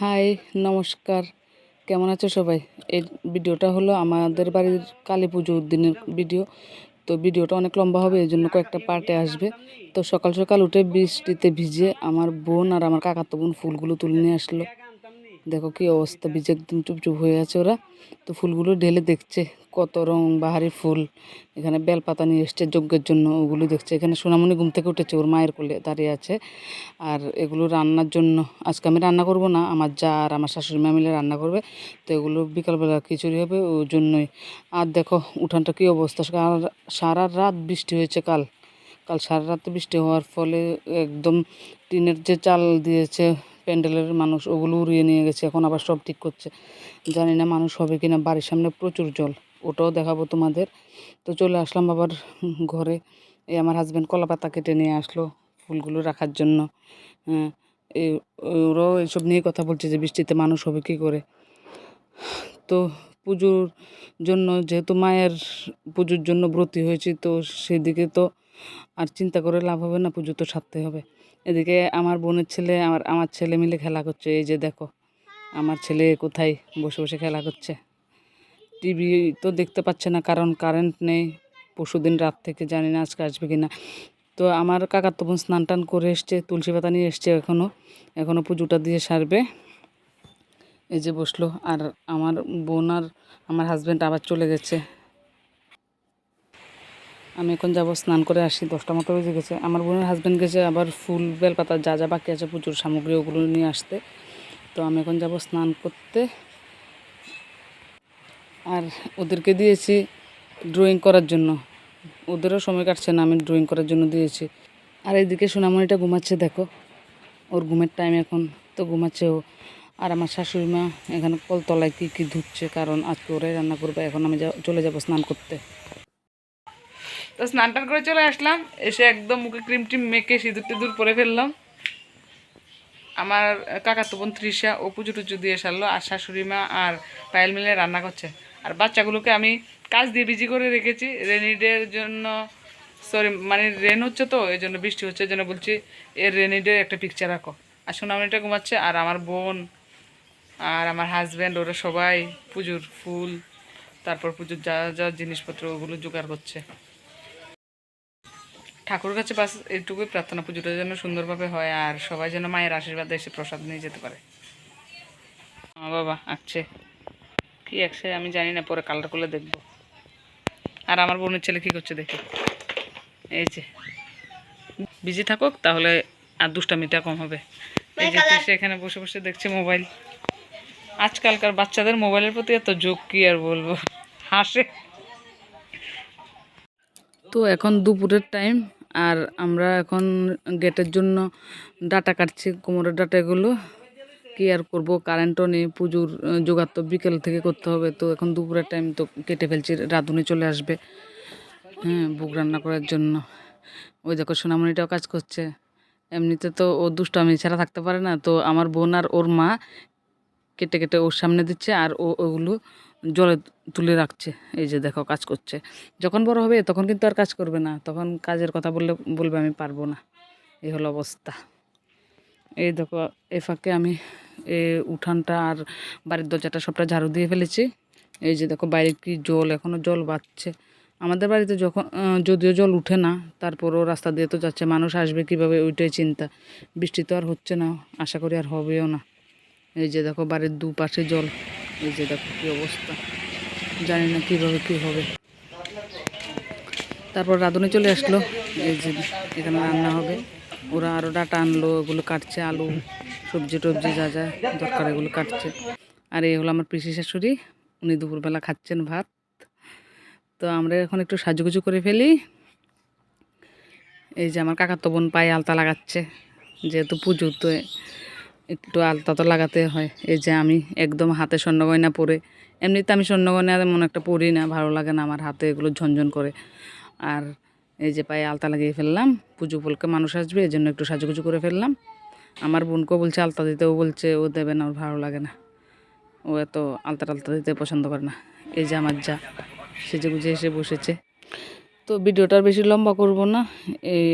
High, নমস্কার। কেমন আছো সবাই? এই ভিডিওটা হলো আমাদের বাড়ির কালী পুজোর দিনের ভিডিও। তো ভিডিওটা অনেক লম্বা হবে, এই জন্য কয়েকটা পার্টে আসবে। তো সকাল সকাল উঠে বৃষ্টিতে ভিজে আমার বোন আর আমার কাকাতো বোন ফুলগুলো তুলে নিয়ে আসলো। দেখো কি অবস্থা ভিজে একদম চুপচুপ হয়ে আছে ওরা। তো ফুলগুলো ঢেলে দেখছে, কত রং বাহারি ফুল। এখানে বেলপাতা নিয়ে এসছে যজ্ঞের জন্য, ওগুলো দেখছে। এখানে সোনামণি ঘুম থেকে উঠেছে, ওর মায়ের কোলে দাঁড়িয়ে আছে। আর এগুলো রান্নার জন্য, আজকে আমি রান্না করব না, আমার যা আর আমার শাশুড়ি মা মিলে রান্না করবে, তো এগুলো বিকালবেলা খিচুড়ি হবে ওই জন্যই। আর দেখো, উঠানটা কী অবস্থা সারা রাত বৃষ্টি হয়েছে কাল। কাল সারা রাত বৃষ্টি হওয়ার ফলে একদম টিনের যে চাল দিয়েছে প্যান্ডেলের মানুষ ওগুলো উড়িয়ে নিয়ে গেছে, এখন আবার সব ঠিক করছে। জানি না মানুষ হবে কিনা, বাড়ির সামনে প্রচুর জল, ওটাও দেখাবো তোমাদের। তো চলে আসলাম আবার ঘরে, এই আমার হাজব্যান্ড কলা পাতা কেটে নিয়ে আসলো ফুলগুলো রাখার জন্য। হ্যাঁ ওরাও এইসব নিয়ে কথা বলছে যে বৃষ্টিতে মানুষ হবে কী করে। তো পুজোর জন্য যেহেতু মায়ের পুজোর জন্য ব্রতী হয়েছি, তো সেদিকে তো আর চিন্তা করে লাভ হবে না, পুজো তো সারতে হবে। এদিকে আমার বোনের ছেলে, আমার আমার ছেলে মিলে খেলা করছে। এই যে দেখো, আমার ছেলে কোথায় বসে বসে খেলা করছে। টিভি তো দেখতে পাচ্ছে না, কারণ কারেন্ট নেই। পরশুদিন রাত থেকে জানি না আজকে আসবে কি না তো আমার কাকার তো বোন স্নান টান করে এসছে, তুলসী পাতা নিয়ে এসছে এখনও এখনও পুজোটা দিয়ে সারবে। এই যে বসল, আর আমার বোন আর আমার হাজব্যান্ড আবার চলে গেছে। আমি এখন যাব স্নান করে আসি দশটা মতো বেজে গেছে। আমার বোনের হাজব্যান্ড গেছে, আবার ফুল, বেলপাতা যা যা বাকি আছে পুজোর সামগ্রী ওগুলো নিয়ে আসতে। তো আমি এখন যাব স্নান করতে। আর ওদেরকে দিয়েছি ড্রয়িং করার জন্য। ওদেরও সময় কাটছে না, আমি ড্রয়িং করার জন্য দিয়েছি। আর এইদিকে সোনামণিটা ঘুমাচ্ছে, দেখো। ওর ঘুমের টাইম এখন তো ঘুমাচ্ছে ও। আর আমার শাশুড়ি মা এখানে কলতলায় কী কী ধুচ্ছে, কারণ আজকে ওরাই রান্না করবে, এখন আমি চলে যাব স্নান করতে। তো স্নান টান করে চলে আসলাম। এসে একদম মুখে ক্রিম টিম মেখে সিঁদুর টিঁদুর পরে ফেললাম। আমার কাকাতো বোন তৃষা, ও পুজো টুজো দিয়ে সারলো, আর শাশুড়ি মা আর পায়েল মিলে রান্না করছে। আর বাচ্চাগুলোকে আমি কাজ দিয়ে বিজি করে রেখেছি। রেনি ডের জন্য সরি মানে রেন হচ্ছে তো, এই জন্য বৃষ্টি হচ্ছে জন্য বলছি এর রেনি ডে একটা পিকচার রাখো। আর সোনামণিটা ঘুমাচ্ছে, আর আমার বোন, আর আমার হাজব্যান্ড ওরা সবাই পুজোর ফুল, তারপর পুজোর যা যা জিনিসপত্র ওগুলো জোগাড় করছে। ঠাকুর কাছে বাস এইটুকুই প্রার্থনা, পুজোটা যেন সুন্দরভাবে হয় আর সবাই যেন মায়ের আশীর্বাদে এসে প্রসাদ নিয়ে যেতে পারে। মা বাবা, আঁকছে। কি আঁকছে আমি জানি না, পরে কালার করলে দেখব। আর আমার বোনের ছেলে কি করছে দেখি। এই যে। বিজি থাকুক, তাহলে আর দুষ্টামিটা কম হবে। এই যে সে এখানে বসে বসে দেখছে মোবাইল। আজকালকার বাচ্চাদের মোবাইলের প্রতি এত যোগ কি আর বলব? হাসে। তো এখন দুপুরের টাইম আর আমরা এখন গেটের জন্য ডাটা কাটছি, কোমরের ডাটা এগুলো কি আর করব। কারেন্টও নেই, পুজোর জোগাড় তো বিকেল থেকে করতে হবে, তো এখন দুপুরের টাইম তো কেটে ফেলছি, রাঁধুনি চলে আসবে হ্যাঁ বুক রান্না করার জন্য। ওই দেখো সোনামণিটাও কাজ করছে, এমনিতে তো ও দুষ্টামি ছাড়া থাকতে পারে না, তো আমার বোন আর ওর মা কেটে কেটে ওর সামনে দিচ্ছে আর ও ওগুলো জলে তুলে রাখছে। এই যে দেখো কাজ করছে। যখন বড় হবে তখন কিন্তু আর কাজ করবে না। তখন কাজের কথা বললে, বলবে আমি পারব না। এই হলো অবস্থা। এই দেখো এই ফাঁকে আমি এই উঠানটা আর বাড়ির দরজাটা সবটা ঝাড়ু দিয়ে ফেলেছি। এই যে দেখো, বাইরে কি জল এখনও জল বাড়ছে। আমাদের বাড়িতে যখন যদিও জল উঠে না, তারপরও রাস্তা দিয়ে তো যাচ্ছে। মানুষ আসবে কীভাবে ওইটাই চিন্তা। বৃষ্টি তো আর হচ্ছে না, আশা করি আর হবেও না। এই যে দেখো, বাড়ির দুপাশে জল। এই যে দেখো কী অবস্থা। জানি না কীভাবে কী হবে। তারপর রাঁধুনি চলে আসলো। এই যে এখানে রান্না হবে। ওরা আরও ডাটা আনলো, ওগুলো কাটছে, আলু, সবজি টবজি যা যা দরকার এগুলো কাটছে। আর এই হলো আমার পিসি শাশুড়ি। উনি দুপুরবেলা খাচ্ছেন ভাত। তো আমরা এখন একটু সাজুগুজু করে ফেলি। এই যে আমার কাকাতো বোন পায়ে আলতা লাগাচ্ছে, যেহেতু পুজো, তো একটু আলতা তো লাগাতে হয়। এই যে আমি একদম হাতে স্বর্ণগয়না পরে, এমনিতে আমি স্বর্ণগয়না মনে একটা পরি না, ভালো লাগে না আমার হাতে এগুলো ঝনঝন করে। আর এই যে পায়ে আলতা লাগিয়ে ফেললাম, পুজো উপলক্ষে মানুষ আসবে এই জন্য একটু সাজুগুজু করে ফেললাম। আমার বোনকেও বলছে, আলতা দিতে ও বলছে, ও দেবে না, ওর ভালো লাগে না। ও এত আলতা টালতা দিতে পছন্দ করে না। এই যে আমার যা, সেজে গুজে এসে বসেছে। তো ভিডিওটা আর বেশি লম্বা করব না। এই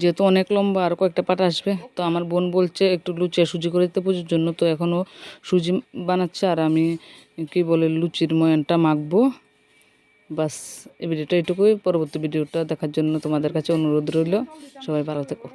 যেহেতু অনেক লম্বা আর কয়েকটা পাট আসবে, তো আমার বোন বলছে একটু লুচি সুজি করে দিতে পুজোর জন্য, তো এখনও সুজি বানাচ্ছে আর আমি কি বলে লুচির ময়নটা মাখবো। বাস, এই ভিডিওটা এটুকুই পরবর্তী ভিডিওটা দেখার জন্য তোমাদের কাছে অনুরোধ রইল। সবাই ভালো থেকো।